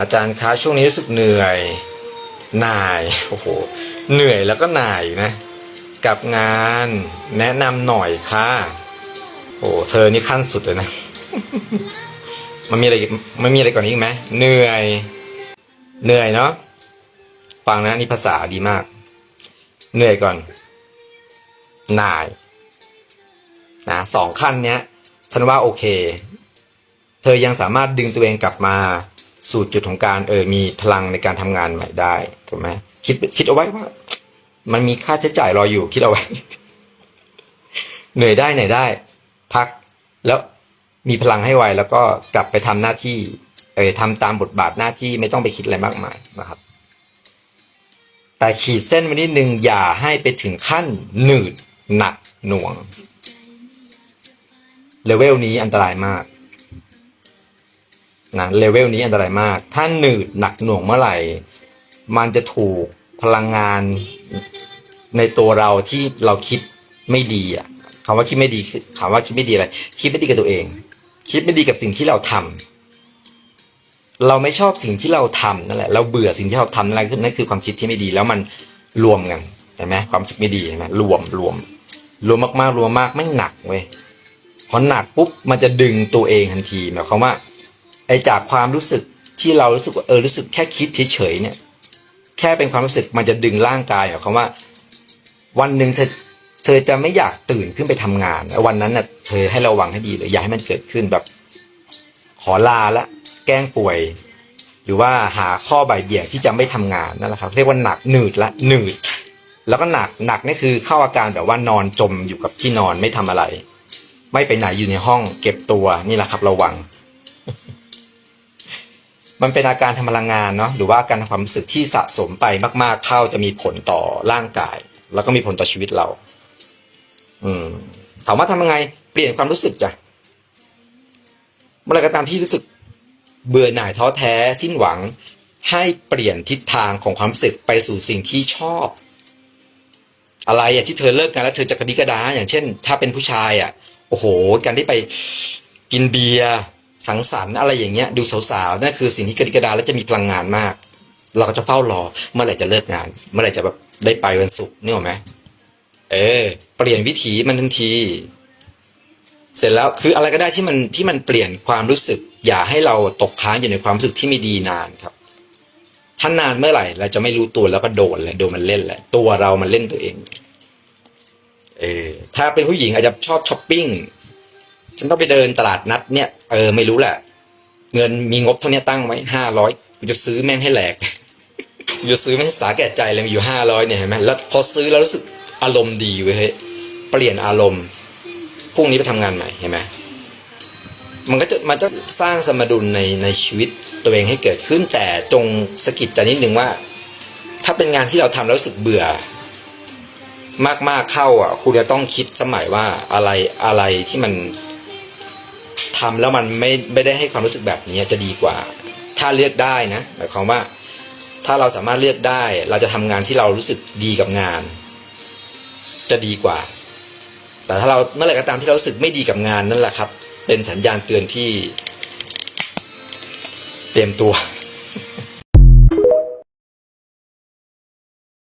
อาจารย์คะช่วงนี้รู้สึกเหนื่อยหน่ายโอ้โหเหนื่อยแล้วก็หน่ายนะ กับงานแนะนำหน่อยค่ะโอ้เธอนี่ขั้นสุดเลยนะมันมีอะไรมันมีอะไรก่อนนี้อีกไหมเหนื่อย เหนื่อยเนาะฟังนะนี่ภาษาดีมาก เหนื่อยก่อน หน่ายนะสองขั้นเนี้ยฉันว่าโอเค เธอยังสามารถดึงตัวเองกลับมา สู่จุดของการเออมีพลังในการทำงานใหม่ได้ถูกไหมคิดคิดเอาไว้ว่า มันมีค่าใช้จ่ายรออยู่ คิดเอาไว้ เหนื่อยได้เหนื่อยได้ พักแล้วมีพลังให้ไวแล้วก็กลับไปทำหน้าที่ เออทำตามบทบาทหน้าที่ไม่ต้องไปคิดอะไรมากมายนะครับ แต่ขีดเส้นไว้นิดนึงอย่าให้ไปถึงขั้นหนืดหนักหน่วงเลเวลนี้อันตรายมาก นะเลเวลนี้อันตรายมาก ถ้าหนืดหนักหน่วงเมื่อไหร่ มันจะถูกพลังงานในตัวเราที่เราคิดไม่ดีอะคำว่าคิดไม่ดีคือคำว่าคิดไม่ดีอะไร คิดไม่ดีกับตัวเอง คิดไม่ดีกับสิ่งที่เราทำเราไม่ชอบสิ่งที่เราทำนั่นแหละ เราเบื่อสิ่งที่เราทำนั่นแหละนั่นคือความคิดที่ไม่ดี แล้วมันรวมกันเห็นไหมความสึกไม่ดีเห็นไหมรวมรวม รวมมากๆรวมมากไม่หนักเว้ยพอหนักปุ๊บมันจะดึงตัวเองทันทีหมายความว่า ไอจากความรู้สึกที่เรารู้สึกว่าเออรู้สึกแค่คิดเฉยๆเนี่ย แค่เป็นความรู้สึกมันจะดึงร่างกายหมายความว่า วันหนึ่งเธอเธอจะไม่อยากตื่นขึ้นไปทำงานวันนั้นน่ะเธอให้ระวังให้ดีเลยอย่าให้มันเกิดขึ้นแบบ ขอลาละ แกล้งป่วย หรือว่าหาข้อบ่ายเบี่ยงที่จะไม่ทำงานนั่นแหละครับ เรียกว่าหนักหนืดละหนืด แล้วก็หนักหนักนี่คือเข้าอาการแบบว่านอนจมอยู่กับที่นอนไม่ทำอะไร ไม่ไปไหนอยู่ในห้อง เก็บตัวนี่แหละครับ ระวัง มันเป็นอาการทำพลังงานเนาะหรือว่าการทำความรู้สึกที่สะสมไปมาก ๆ เข้าจะมีผลต่อร่างกาย แล้วก็มีผลต่อชีวิตเรา อืมถามว่าทำยังไงเปลี่ยนความรู้สึกจ้ะเมื่อไหรก็ตามที่รู้สึกเบื่อหน่ายท้อแท้สิ้นหวัง ให้เปลี่ยนทิศทางของความรู้สึกไปสู่สิ่งที่ชอบ อะไรอะที่เธอเลิกกันแล้วเธอจะกระดิกระดาอย่างเช่น ถ้าเป็นผู้ชายอะ โอ้โห การที่ไปกินเบียร์ สังสรรค์อะไรอย่างเงี้ยดูสาวๆนั่นคือสิ่งที่กระดิกระดาแล้วจะมีพลังงานมาก เราก็จะเฝ้ารอเมื่อไหร่จะเลิกงาน เมื่อไหร่จะแบบได้ไปวันศุกร์นี่หรอไหมเออ เปลี่ยนวิถีมันทันที เสร็จแล้วคืออะไรก็ได้ที่มันที่มันเปลี่ยนความรู้สึก อย่าให้เราตกค้างอยู่ในความรู้สึกที่ไม่ดีนานครับถ้านานเมื่อไหร่เราจะไม่รู้ตัวแล้วก็โดนเลยโดนมันเล่นแหละตัวเรามันเล่นตัวเองเออถ้าเป็นผู้หญิงอาจจะชอบช้อปปิ้ง ฉันต้องไปเดินตลาดนัดเนี่ยเออไม่รู้แหละ เงินมีงบเท่านี้ตั้งไว้ห้าร้อยกูจะซื้อแม่งให้แหลกกูจะซื้อไม่สาแก่ใจเลยมีอยู่ห้าร้อยเนี่ยเห็นไหมแล้วพอซื้อแล้วรู้สึกอารมณ์ดีเว้ยเฮ้เปลี่ยนอารมณ์พรุ่งนี้ไปทำงานใหม่เห็นไหมมันก็จะมันจะสร้างสมดุลในในชีวิตตัวเองให้เกิดขึ้นแต่จงสกิดใจนิดนึงว่า ถ้าเป็นงานที่เราทำแล้วรู้สึกเบื่อ มากๆเข้าอะ คุณจะต้องคิดสมัยว่าอะไรอะไรที่มัน ทำแล้วมันไม่ไม่ได้ให้ความรู้สึกแบบนี้จะดีกว่า ถ้าเลือกได้นะหมายความว่า ถ้าเราสามารถเลือกได้ เราจะทำงานที่เรารู้สึกดีกับงาน จะดีกว่า แต่ถ้าเราเมื่อไหร่ก็ตามที่เรารู้สึกไม่ดีกับงานนั่นแหละครับ เป็นสัญญาณเตือนที่ เตรียมตัว